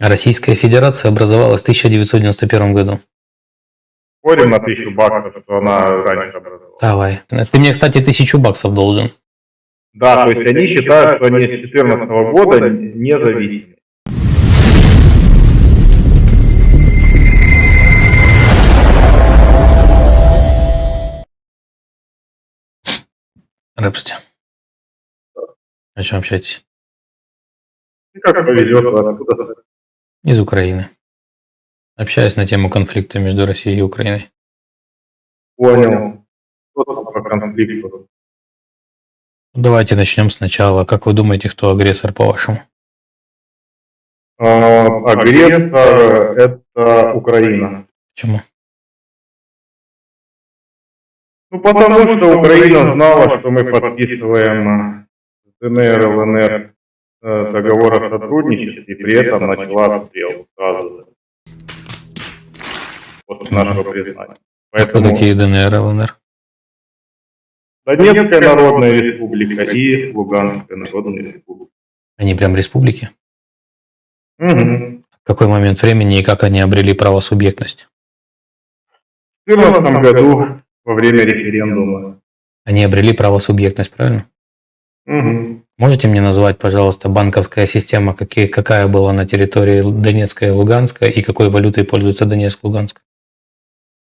Российская Федерация образовалась в 1991 году. Спорим на тысячу баксов, что она раньше образовалась. Давай. Ты мне, кстати, тысячу баксов должен. Да, то есть они считают, что они с 2014 года независимы. Рэпсти. О чем общаетесь? Как повезет, откуда Из Украины. Общаюсь на тему конфликта между Россией и Украиной. понял. Что там по конфликту? Давайте начнем сначала. Как вы думаете, кто агрессор по-вашему? А, агрессор – это Украина. Почему? Ну, потому что Украина знала, что мы подписываем ДНР, ЛНР договор о сотрудничестве, и при этом начала обстрел сразу же. После нашего признания. А Кто Поэтому такие ДНР, ЛНР? Донецкая Народная Республика и Луганская Народная Республика. Они прям республики? Мгм. В какой момент времени и как они обрели право субъектности? В 2014 году во время референдума. Они обрели право субъектность, правильно? Мгм. Можете мне назвать, пожалуйста, банковская система, какие, какая была на территории Донецка и Луганска, и какой валютой пользуется Донецк и Луганск?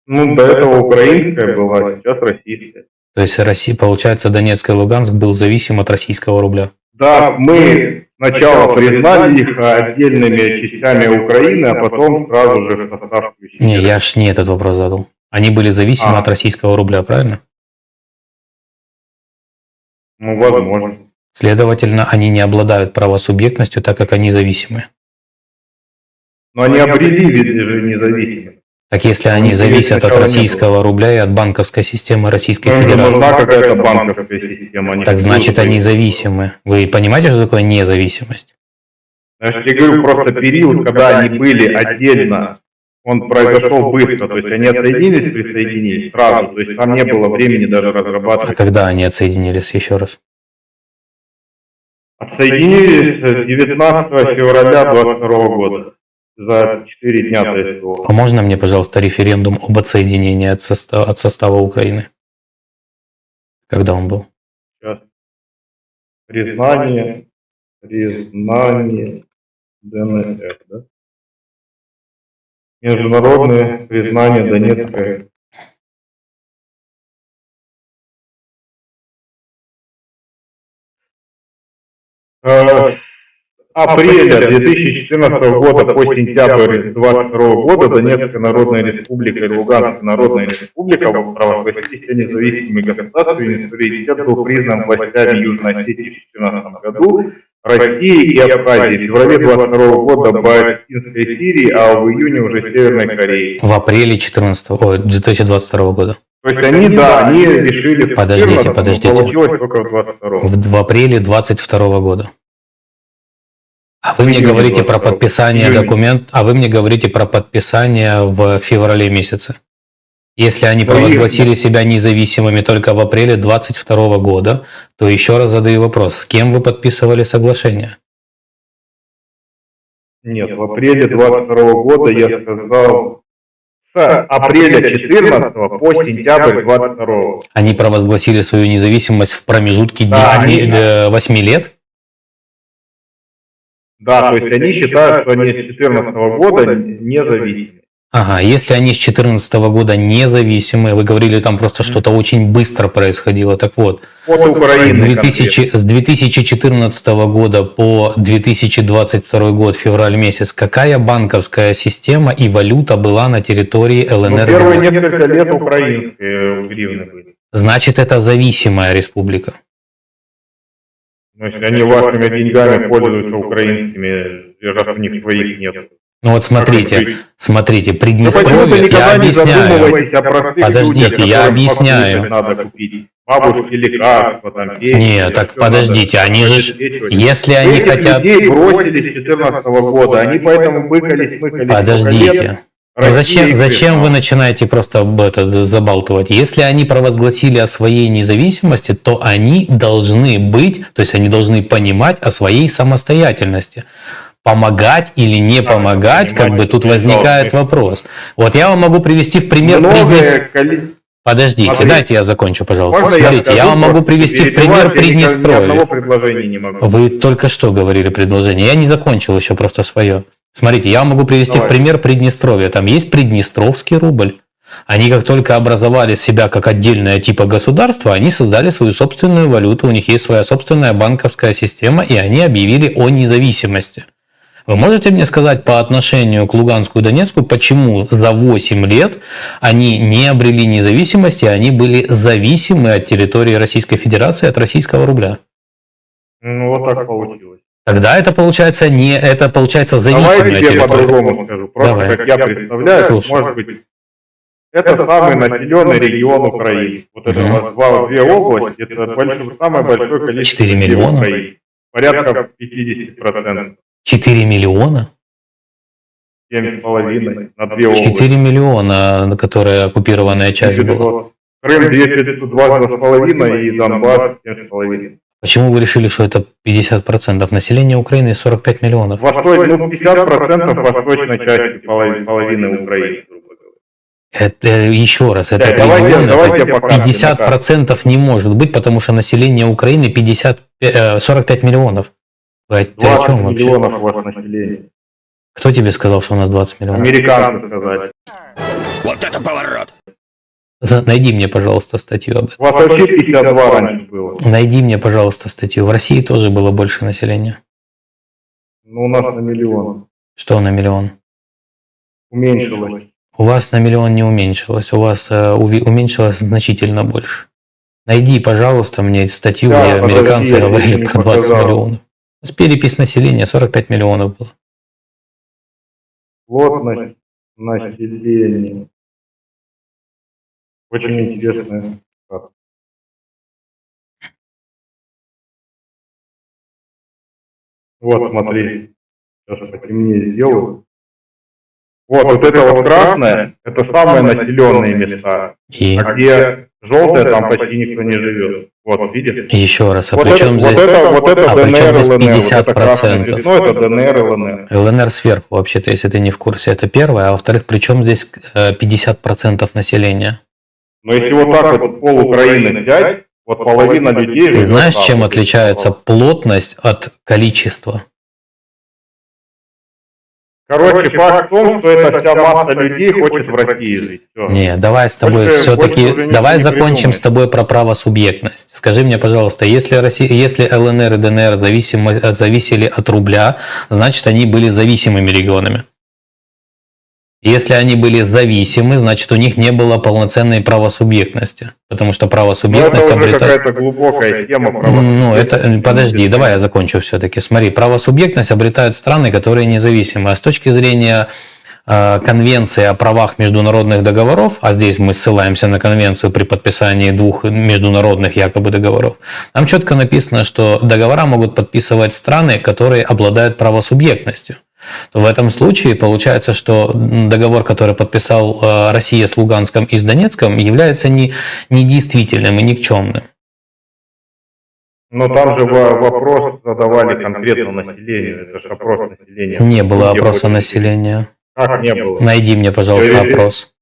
Ну, до этого украинская была, сейчас российская. То есть Россия, получается, Донецк и Луганск был зависим от российского рубля. Да, мы сначала признали их отдельными частями Украины, а потом сразу же в состав включили. Не, я ж не этот вопрос задал. Они были зависимы А. от российского рубля, правильно? Ну, возможно. Следовательно, они не обладают правосубъектностью, так как они зависимы. Но они обрели вид же независимость. Так если они Ну, зависят от российского рубля и от банковской системы Российской же Федерации, нужна какая-то банковская система. они так значит они зависимы. Вы понимаете, что такое независимость? Я же тебе говорю, просто период, когда они были отдельно, он произошел быстро. То есть они отсоединились, присоединились сразу. То есть там не было времени даже А разрабатывать. когда они отсоединились еще раз? Отсоединились 19 февраля 22 года. За 4 дня до СВО. А можно мне, пожалуйста, референдум об отсоединении от состава, от состава Украины? Когда он был? Сейчас. Признание, признание ДНР, да? Международное признание Донецкой. Апреля 2014 года по сентябрь 2022 года Донецкая Народная Республика и Луганская Народная Республика провозгласились независимыми государствами, и суверенитет был признан властями Южной Осетии в 2014 году, России и Абхазии, в феврале 2022 года Балтийской Сирии, а в июне уже Северной Кореи. В апреле 14, ой, 2022 года. То есть они, да, они решили Подождите, 14, но подождите. получилось только в 22 В, в апреле 22 года. А вы мне говорите про 22. подписание документ, а вы мне говорите про подписание в феврале месяце. Если они Ну, провозгласили себя независимыми только в апреле 22 года, то еще раз задаю вопрос, с кем вы подписывали соглашение? Нет, в апреле 22 года я сказал с апреля 14 по сентябрь 22. Они провозгласили свою независимость в промежутке Да, де- они- де- 8 лет? Да, то есть они считают, что они с 2014 года независимы. Ага, если они с 2014 года независимые, вы говорили, там просто что-то очень быстро происходило. Так вот, От с Украины. 2000 с 2014 года по 2022 год, февраль месяц, какая банковская система и валюта была на территории Ну, ЛНР? первые несколько лет украинские гривны были. Значит, это зависимая республика. Если они вашими деньгами пользуются украинскими, раз у них своих нет. Ну вот смотрите, смотрите, Ну Приднестровье, я объясняю. Подождите, я объясняю. надо купить. Бабушки лекарства, там, пенсии, Нет, так подождите, надо они же. Если они Этих хотят... людей бросили с 2014 года, они поэтому мыкались. лет. Подождите. Ну зачем, зачем вы начинаете просто об это забалтывать? Если они провозгласили о своей независимости, то они должны быть, то есть они должны понимать о своей самостоятельности. Помогать или не помогать, как бы тут возникает должны. вопрос. Вот я вам могу привести в пример Многое Приднестровья. коли- Подождите, Смотри. дайте я закончу, пожалуйста. Можно я Смотрите, я, скажу, вам могу привести в пример я Приднестровья. Вы только что говорили предложение. Я не закончил еще просто свое. Смотрите, я вам могу привести Давай. в пример Приднестровья. Там есть Приднестровский рубль. Они как только образовали себя как отдельное типа государства, они создали свою собственную валюту, у них есть своя собственная банковская система, и они объявили о независимости. Вы можете мне сказать по отношению к Луганску и Донецку, почему за 8 лет они не обрели независимости, они были зависимы от территории Российской Федерации, от российского рубля? Ну, вот так получилось. Тогда это получается не это получается зависимая Давай тебе территория. по-другому скажу. Просто Давай. как я представляю, Слушай. может быть, это самый населенный регион Украины. Вот это Мгм. у вас два, две области, это большое, самое большое количество 4 людей в миллиона? Украине. Порядка 50%. 4 миллиона? 7,5 на две области. 4 миллиона, на которые оккупированная часть была. 900. Крым 202,5 и Донбасс 7,5. Почему вы решили, что это 50%? Население Украины 45 миллионов. Восток, ну, 50% восточной части половины, половины Украины, грубо говоря. Это э, еще раз, это Да, давайте- регион, давайте это по карте, 50% не может быть, потому что население Украины 50, э, 45 миллионов. Вы, ты о 20 чем вообще? миллионов у вас населения. Кто тебе сказал, что у нас 20 миллионов? Американцы сказали. За- Найди мне, пожалуйста, статью об этом. У вас вообще 52 раньше было. Найди мне, пожалуйста, статью. В России тоже было больше населения. Ну, у нас на миллион. Что на миллион? Уменьшилось. У вас на миллион не уменьшилось, у вас э, уви- уменьшилось значительно больше. Найди, пожалуйста, мне статью, Да, где американцы говорили про 20 показал. миллионов. С перепись населения 45 миллионов было. Плотность населения. Очень интересная. карта. Вот, смотри. Сейчас потемнее сделаю. Вот, вот это вот красное, это самые населенные места. И А где желтое, там почти никто не живет. Вот, видишь? еще раз, а вот, при это, чем вот здесь это, вот это а при ДНР, чем здесь ЛНР, вот это 50%? это ДНР, ЛНР. ЛНР сверху, вообще-то, если ты не в курсе, это первое. А во-вторых, при чем здесь э, 50% населения? Но если вот так вот пол Украины взять, вот половина людей Ты знаешь, чем отличается плотность от количества? Короче, факт в том, что эта вся масса людей хочет в России жить. Всё. Не, давай с тобой Больше- все-таки, больше уже давай ничего не закончим придумаешь. с тобой про правосубъектность. Скажи мне, пожалуйста, если, Россия, если ЛНР и ДНР зависимо- зависели от рубля, значит, они были зависимыми регионами. Если они были зависимы, значит, у них не было полноценной правосубъектности. Потому что Ну, это правосубъектность уже обретает... какая-то глубокая тема. Ну, это, правосубъектности. подожди, давай я закончу все-таки. Смотри, правосубъектность обретают страны, которые независимы. А с точки зрения э, Конвенции о правах международных договоров, а здесь мы ссылаемся на конвенцию при подписании двух международных якобы договоров, там четко написано, что договора могут подписывать страны, которые обладают правосубъектностью. То в этом случае получается, что договор, который подписал э, Россия с Луганском и с Донецком, является не, недействительным и никчемным. Но там же во- вопрос задавали конкретно населению. Это же опрос населения. Не было Где опроса населения. Как не было? Найди мне, пожалуйста, Я- опрос.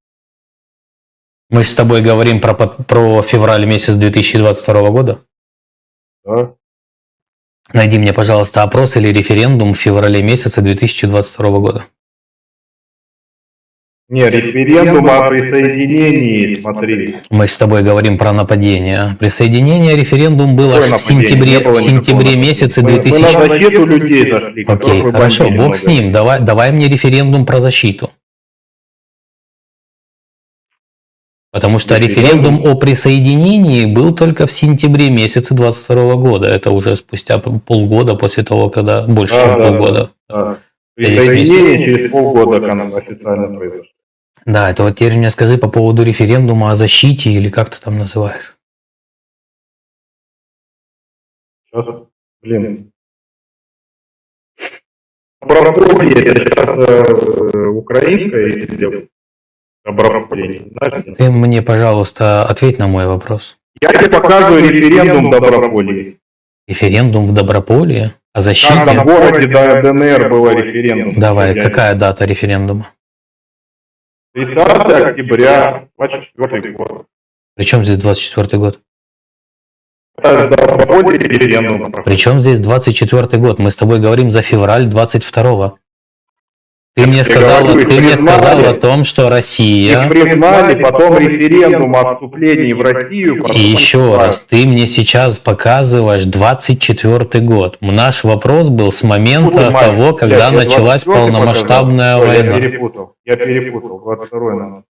Мы с тобой говорим про, про февраль месяц 2022 года. Да? Найди мне, пожалуйста, опрос или референдум в феврале месяце 2022 года. Не, референдум о присоединении, смотри. Мы с тобой говорим про нападение. Присоединение референдум было Какое в сентябре, в сентябре месяце Мы- Мы 2000. на защиту людей зашли, Окей, хорошо, бог с ним. Давай, давай мне референдум про защиту. Потому что Референдум? о присоединении был только в сентябре месяце 22 года. Это уже спустя полгода после того, когда больше, Да, чем да, полгода. Да. Присоединение через полгода кон- официально произошло. Да, это вот теперь мне скажи по поводу референдума о защите или как ты там называешь. Сейчас, блин. Доброполье, это сейчас э, украинское или где? Ты мне, пожалуйста, ответь на мой вопрос. Я тебе показываю референдум Доброполье. Референдум в Доброполье? О В защите? каждом городе Д- ДНР было референдум. Давай, Я- какая дата референдума? 30 октября 24 год. Причем здесь 24 год? В. Причем здесь 24 год? Мы с тобой говорим за февраль 22 Ты мне сказал, ты мне сказал о том, что Россия... Их признали, потом референдум о вступлении в Россию. И еще раз, ты мне сейчас показываешь 24 год. Наш вопрос был с момента Майк, того, когда началась 24 полномасштабная война. Я перепутал, я перепутал, 22 надо.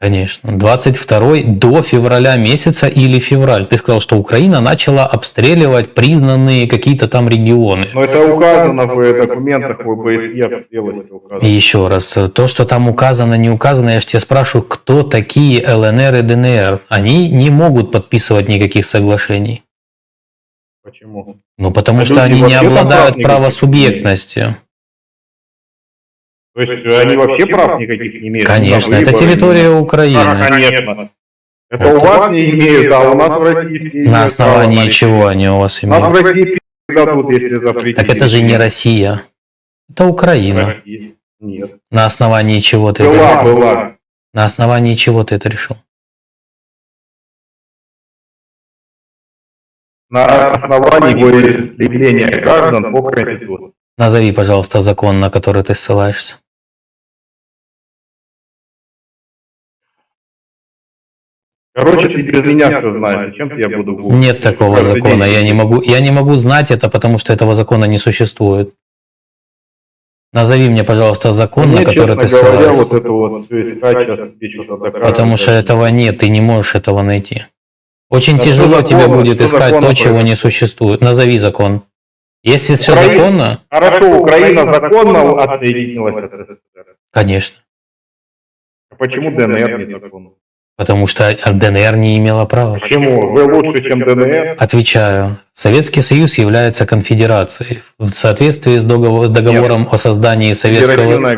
Конечно. 22 до февраля месяца или февраль. Ты сказал, что Украина начала обстреливать признанные какие-то там регионы. Но это указано в документах в ОБСЕ, И еще раз, то, что там указано, не указано, я же тебя спрашиваю, кто такие ЛНР и ДНР? Они не могут подписывать никаких соглашений. Почему? Ну, потому А что они не обладают правосубъектностью. То есть они вообще прав никаких не имеют? Конечно, это территория Украины. А, конечно. Это у вас не имеют, а у нас в России На имеют основании чего они у вас Нас в имеют? России дадут, если запретить. Так это же не Россия. Это Украина. Нет. На основании чего ты это Была, решил? была. На основании чего ты это решил? На основании волеизъявления граждан по Конституции. Назови, пожалуйста, закон, на который ты ссылаешься. Короче, ты без меня все знаешь. Зачем ты я буду гуглить? Нет такого Каждый закона. день. Я не могу, я не могу знать это, потому что этого закона не существует. Назови мне, пожалуйста, закон, Мне, на который ты говоря, ссылаешься. вот это вот все искать. Потому что этого нет, ты не можешь этого найти. Очень Да тяжело что тебе закона- будет искать то, чего не существует. Назови закон. Если все Украина- законно, Хорошо, Украина законно отсоединилась от СССР. конечно. А почему ДНР не законно? Потому что ДНР не имела права. Почему? Вы лучше, чем ДНР? Отвечаю. Советский Союз является конфедерацией. В соответствии с договор- договором о создании Советского...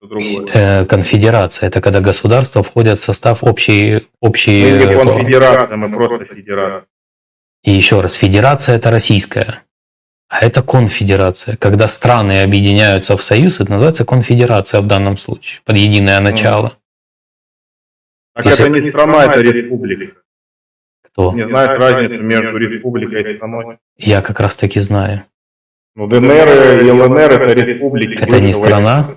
Государство. Э, конфедерация. Это когда государства входят в состав общей... общей Мы не э, конфедерация, мы просто федерация. И еще раз, федерация это российская, а это конфедерация. Когда страны объединяются в союз, это называется конфедерация в данном случае, под единое начало. Так Если- это не страна, это республика. Кто? Не знаешь разницу между республикой и страной? Я как раз таки знаю. Ну, ДНР и ЛНР это республики. Это не страна?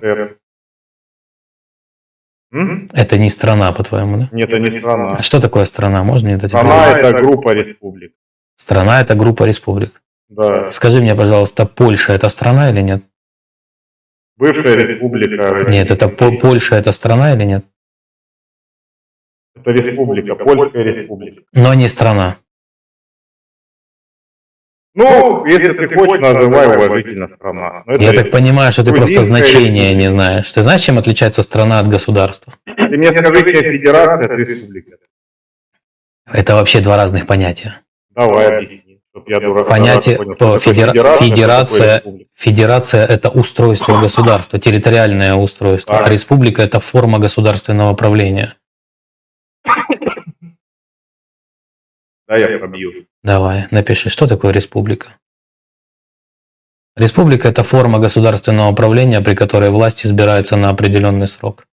М? Это не страна, по-твоему, да? Нет, это не страна. А что такое страна? Можно мне дать Страна это группа республик. Страна это группа республик. Да. Скажи мне, пожалуйста, Польша это страна или нет? Бывшая республика. Нет, это По- Польша это страна или нет? Это республика, Польская республика. Но не страна. Ну, если ты хочешь, называй уважительно страна. Но это Я так понимаю, что ты просто значения не знаешь. Ты знаешь, чем отличается страна от государства? Ты мне скажи, что федерация это республика. Это вообще два разных понятия. Давай объясни, чтоб я дурак. Понятие, понял, то федера- федерация, федерация- это устройство государства, территориальное устройство, Так. а республика – это форма государственного правления. Да, я пробью. Давай, напиши, что такое республика? Республика – это форма государственного управления, при которой власть избирается на определенный срок.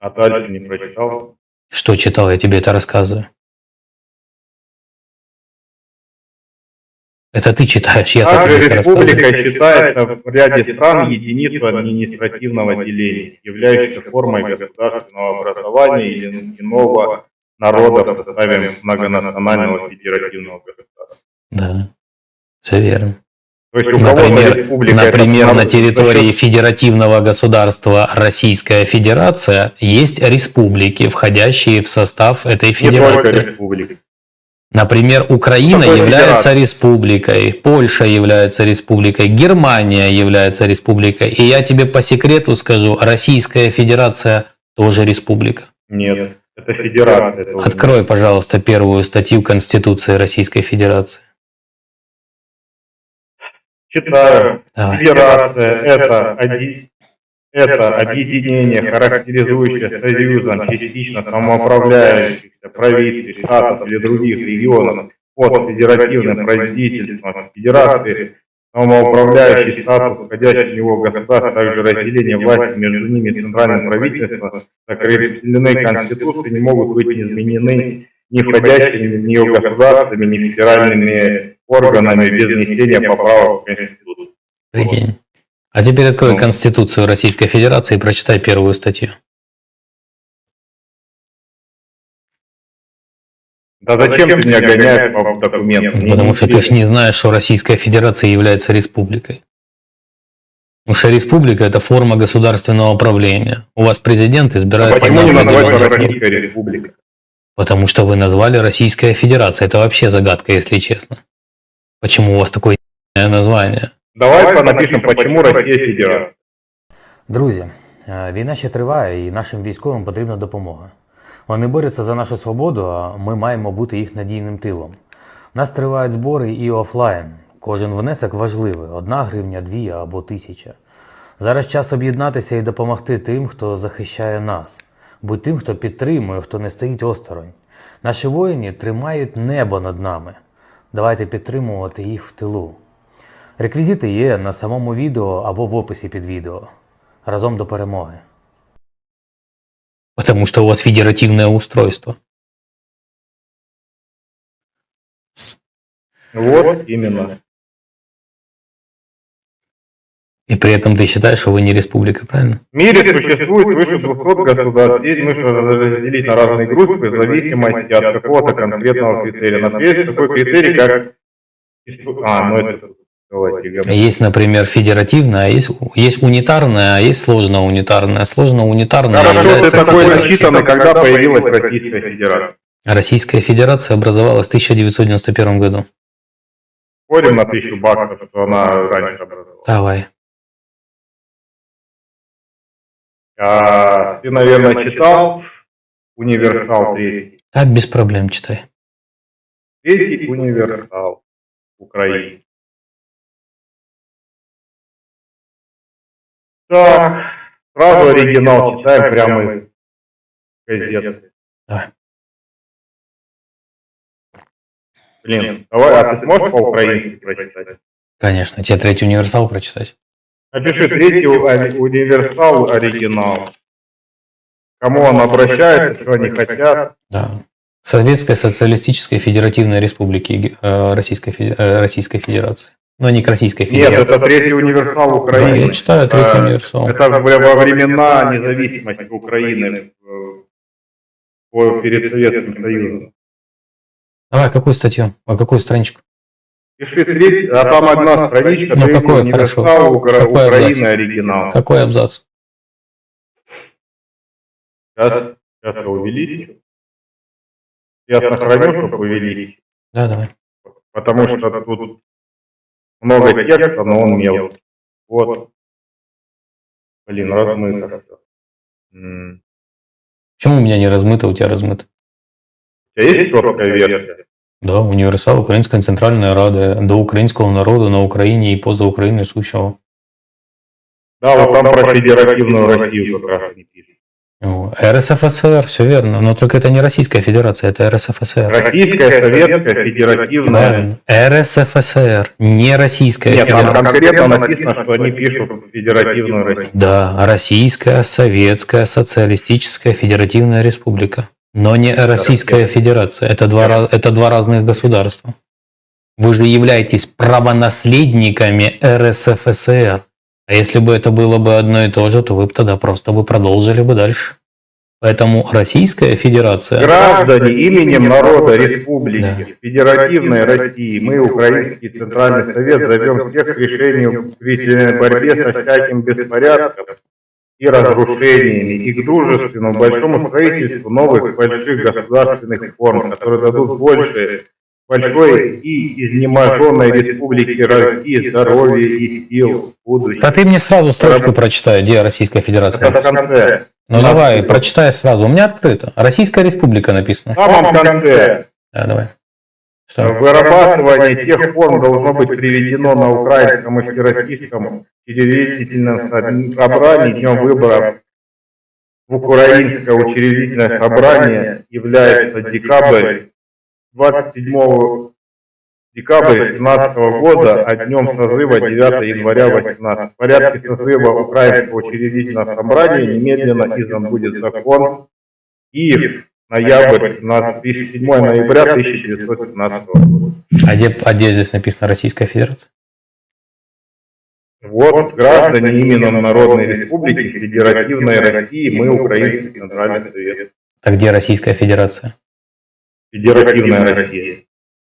А дальше не прочитал. Что читал, я тебе это рассказываю. Это ты читаешь, я рассказываю. республика считается в ряде стран единицей административного деления, являющейся формой государственного образования или иного народа в составе многонационального федеративного государства. Да, все верно. То есть Например, это например на территории федеративного государства Российская Федерация есть республики, входящие в состав этой не только федерации. республики. Например, Украина Какой является федерации? республикой, Польша является республикой, Германия является республикой. И я тебе по секрету скажу, Российская Федерация тоже республика. Нет, это федерация. это Открой, пожалуйста, первую статью Конституции Российской Федерации. Читаю. Давай. Федерация – это, оди- это объединение, характеризующее союзом частично самоуправляющихся правительств, штатов или других регионов под федеративным правительством Федерации, самоуправляющий статус входящих в него государств, также разделение власти между ними и центральным правительством, закреплены Конституцией, не могут быть изменены ни входящими в нее государствами, ни федеральными органами без внесения поправок в Конституцию. Прикинь. А теперь открой Ну. Конституцию Российской Федерации и прочитай первую статью. Да зачем ты меня гоняешь по документам? Мне Потому что ты ж не знаешь, что Российская Федерация является республикой. Потому что республика – это форма государственного управления. У вас президент А избирается почему не на называть определенный срок. Российская Республика? Потому что вы назвали Российская Федерация. Это вообще загадка, если честно. Почему у вас такое название? Давай напишем, почему Россия Федерация. Друзі, е, війна ще триває, і нашим військовим потрібна допомога. Вони борються за нашу свободу, а ми маємо бути їх надійним тилом. У нас тривають збори і офлайн. Кожен внесок важливий одна гривня, дві або тисяча. Зараз час об'єднатися і допомогти тим, хто захищає нас, будь тим, хто підтримує, хто не стоїть осторонь. Наші воїни тримають небо над нами. Давайте підтримувати їх в тилу. Реквізити є на самому відео або в описі під відео. Разом до перемоги. Потому что у вас федеративное устройство. Вот именно. И при этом ты считаешь, что вы не республика, правильно? В мире существует свыше 200 государств. Здесь нужно разделить на разные группы в зависимости от какого-то конкретного критерия. Например, есть такой критерий, как... исту- А, ну это... есть, например, федеративная, а есть, есть унитарная, а есть сложно-унитарная. Сложно-унитарная ты является такой начитанный, когда появилась Российская Федерация. Российская Федерация образовалась в 1991 году. Спорим на тысячу баксов, что она раньше образовалась. Давай. А, ты, наверное, читал «Универсал третий». Так, без проблем читай. Третий универсал Украины. Так, сразу оригинал читаем прямо из газеты. Давай. Блин, давай, а ты сможешь по-украински прочитать? Конечно, тебе третий универсал прочитать. Напиши третий универсал оригинал. Кому он обращается, что они хотят. Да. Советской Социалистической Федеративной Республики э, Российской, э, Российской Федерации. Но не к Российской Нет, Федерации. это третий универсал Да, Украины. я читаю третий А, универсал. Это во времена независимости Украины э, перед Советским Союзом. Давай, какую статью? А какую страничку? Пиши третий, а там одна страничка, Ну, какой, хорошо. Укра- Какой Украины абзац? оригинал. Какой абзац? Сейчас, сейчас я увеличу. Я сохраню, чтобы увеличить. Да, давай. Потому что тут много текста, но он мелкий. Вот. Блин, размыто все. М. Почему у меня не размыто, у тебя размыто? У тебя есть четкая версия? Да, универсал Української Центральної Ради до українського народу на Україні і поза Україною сущого. Да, вот там про федеративную Россию как раз не пишут. РСФСР, все верно. Но только это не Российская Федерация, это РСФСР. Российская, советская, федеративная. Правильно. РСФСР, не Российская Нет, там Федерация. конкретно написано, что они пишут федеративную Россию. Да, Российская Советская Социалистическая Федеративная Республика. Но не Российская Федерация. Это два, это два разных государства. Вы же являетесь правонаследниками РСФСР. А если бы это было бы одно и то же, то вы бы тогда просто бы продолжили бы дальше. Поэтому Российская Федерация... Граждане именем народа республики, Да. федеративной России, мы, Украинский Центральный Совет, зовем всех к решению в борьбе со всяким беспорядком и разрушениями, и к дружественному большому строительству новых больших государственных форм, которые дадут больше большой и изнеможенной республике России здоровья и сил в будущем. Да ты мне сразу строчку прочитай, где Российская Федерация. Это в конце. Ну давай, прочитай сразу. У меня открыто. Российская Республика написано. В самом конце. Да, давай. Что? Вырабатывание тех форм должно быть приведено на украинском и всероссийском учредительном собрании днем выборов. В украинское учредительное собрание является декабрь 27 декабря 17 года, а днем созыва 9 января 18. В порядке созыва Украинского учредительного собрания немедленно издан будет закон Киев, ноябрь, 17, 7 ноября 1917 года. А где, а где здесь написано Российская Федерация? Вот, граждане именно Народной Республики Федеративной России, мы, Украинский Центральный Совет. Так где Российская Федерация? Федеративная Россия.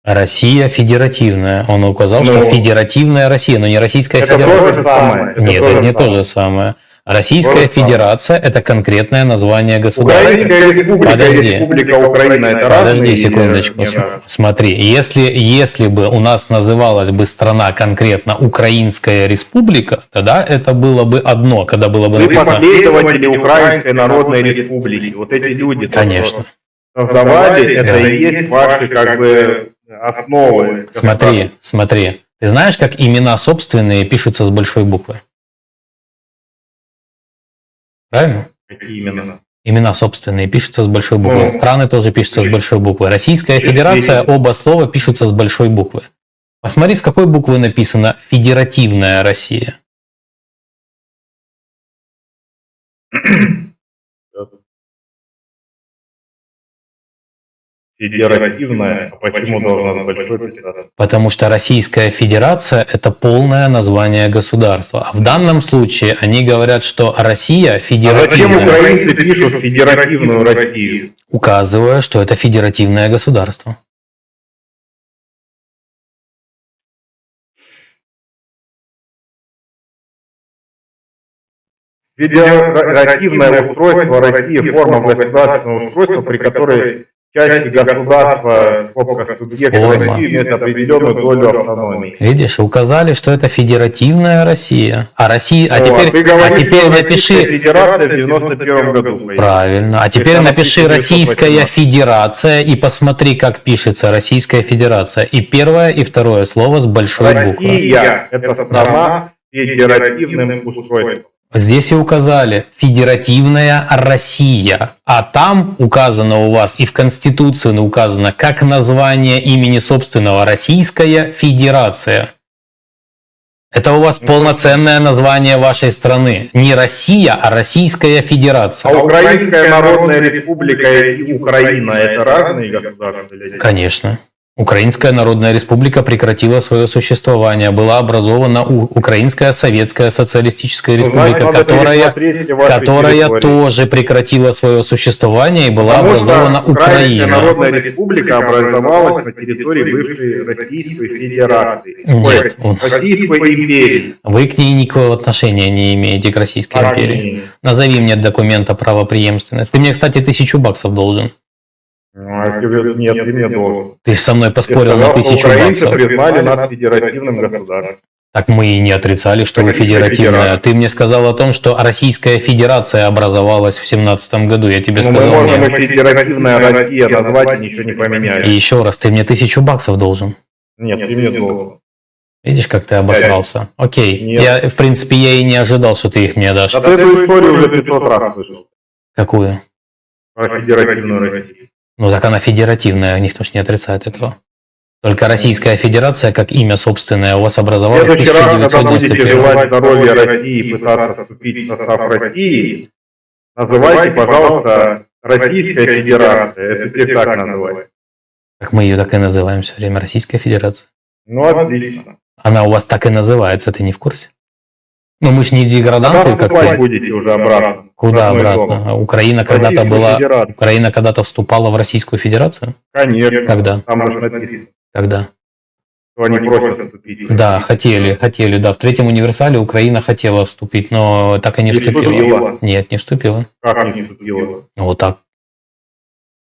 Россия федеративная. Он указал, что Ну. федеративная Россия, но не Российская Это то Федерация. же самое. это Нет, то это не то самое. же самое. Российская То. Федерация это конкретное название государства. Украинская Республика Подожди. Республика Украина это Подожди или секундочку. не разные? Смотри, если, если бы у нас называлась бы страна конкретно Украинская Республика, тогда это было бы одно, когда было бы Вы написано... последователи Украинской Народной Республики. Вот эти люди, то, Конечно. что создавали, это и есть ваши как бы основы. Смотри, смотри. Ты знаешь, как имена собственные пишутся с большой буквы? Правильно? Какие именно? Имена собственные пишутся с большой буквы. Ну. Страны тоже пишутся с большой буквы. Российская Федерация, оба слова пишутся с большой буквы. Посмотри, с какой буквы написано Федеративная Россия. Федеративная, а почему должна с большой писаться? Потому что Российская Федерация – это полное название государства. А в данном случае они говорят, что Россия А зачем федеративная, украинцы пишут Федеративную Россию? указывая, что это федеративное государство. Федеративное устройство России – форма государственного устройства, при которой части государства, в скобках субъекты Форма. России имеют определенную долю автономии. Видишь, указали, что это федеративная Россия. А Россия, а теперь, вы а теперь напиши, Федерация в 91 году. правильно, а теперь напиши 1918. Российская Федерация и посмотри, как пишется Российская Федерация. И первое, и второе слово с большой буквы. Россия – это страна федеративным устройством. Здесь и указали Федеративная Россия, а там указано у вас и в Конституции указано как название имени собственного Российская Федерация. Это у вас полноценное название вашей страны. Не Россия, а Российская А Федерация. Украинская Народная Республика и Украина – это разные государства? Конечно. Украинская Народная Республика прекратила свое существование. Была образована Украинская Советская Социалистическая Республика, значит, которая которая территории. тоже прекратила свое существование и была Потому образована Украина. Народная Республика образовалась на территории бывшей Российской Федерации. Нет, Ой, Российской империи. Вы к ней никакого отношения не имеете, к Российской А, империи. Назови мне документ о правопреемственности. Ты мне, кстати, тысячу баксов должен. Ну, а тебе- Нет, ты мне должен. Ты со мной поспорил на сказал, что тысячу украинцы баксов. признали нас федеративным государством. Так мы и не отрицали, что вы Так это федеративная. федерация. Ты мне сказал о том, что Российская Федерация образовалась в семнадцатом году. Я тебе Но мы сказал можем нет. федеративная Россия назвать, и ничего не поменяли. И еще раз, ты мне тысячу баксов должен. Нет, ты мне должен. Видишь, как ты обосрался? Окей. Нет. Я, в принципе, я и не ожидал, что ты их мне дашь. А ты эту историю уже 500 раз слышал. Какую? Про федеративную Россию. Ну так она федеративная, никто ж не отрицает этого. Только Российская Федерация, как имя собственное, у вас образовалась в следующий раз, когда будете 1991 желать здоровья России и пытаться вступить в состав России, называйте, пожалуйста, Российская Федерация. Это теперь так называть. Как мы ее так и называем все время, Российская Федерация. Ну, отлично. Она у вас так и называется, ты не в курсе? Ну мы ж не деграданты, как вступать ты. будете уже обратно? Куда обратно? дом? А Украина когда-то была... Федерацию. Украина когда-то вступала в Российскую Федерацию? Конечно. Когда? Там написано, Когда? они просят вступить. Да, хотели, хотели, да. В третьем универсале Украина хотела вступить, но так и не Не вступила. вступила. Нет, не вступила. Как не вступила? Вот так.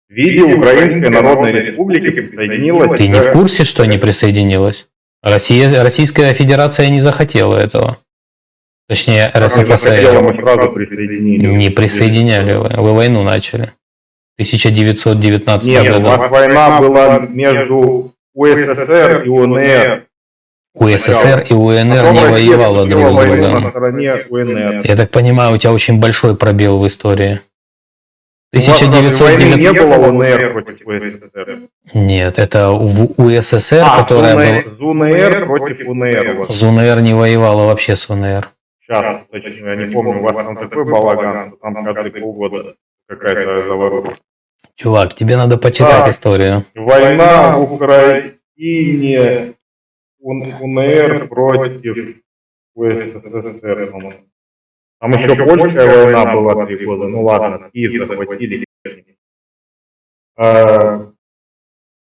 В виде Украинской Народной Республики присоединилась... Ты не в курсе, что не присоединилась? Россия, Российская Федерация не захотела этого. Точнее, РСФСР. присоединили. Не присоединяли вы. Вы войну начали. 1919 Нет, году. нас война была между УССР и УНР. УССР и УНР не воевала друг с другом. Я так понимаю, у тебя очень большой пробел в истории. У вас разве войны не 1909... было УНР против УССР? Нет, это в УССР, А, которая была... ЗУНР против УНР. ЗУНР не воевала вообще с УНР. Сейчас, точно, я не помню, у вас там такой балаган, что там каждые полгода какая-то заваруха. Чувак, тебе надо почитать Так. историю. Война в Украине, УН- УНР против УССР. Там еще польская война была три года, ну ладно, Киев захватили. А,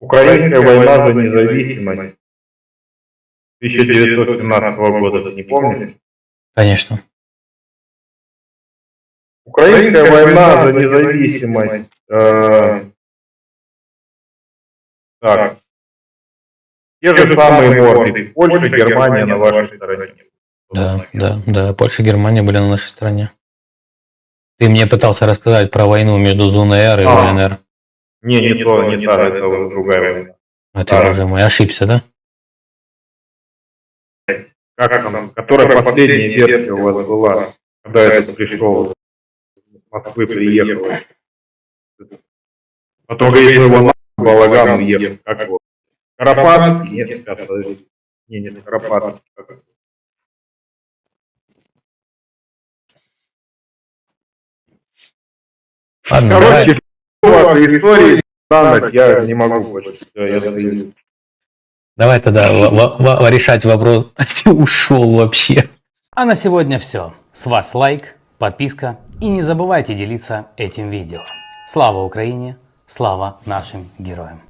Украинская война за независимость 1917 года, ты не помнишь? Конечно. Украинская война за независимость. э, так. Те же самые морды. Польша, Германия на вашей стороне. Да, да, да. Польша и Германия были на нашей стороне. Ты мне пытался рассказать про войну между ЗУНР и А. УНР. Не, не то, не та, это другая война. А ты, боже мой, ошибся, да? Как там, которая последняя версия у вас была, когда этот пришел с Москвы приехал. Потом говорит, его на балаган уехал. Как его? Карапат? Нет, сейчас. Не, не Карапат. Давай. Короче, вас истории я не могу больше. Всё, я. Давай тогда решать вопрос. Ушел вообще. А на сегодня все. С вас лайк, подписка и не забывайте делиться этим видео. Слава Украине! Слава нашим героям!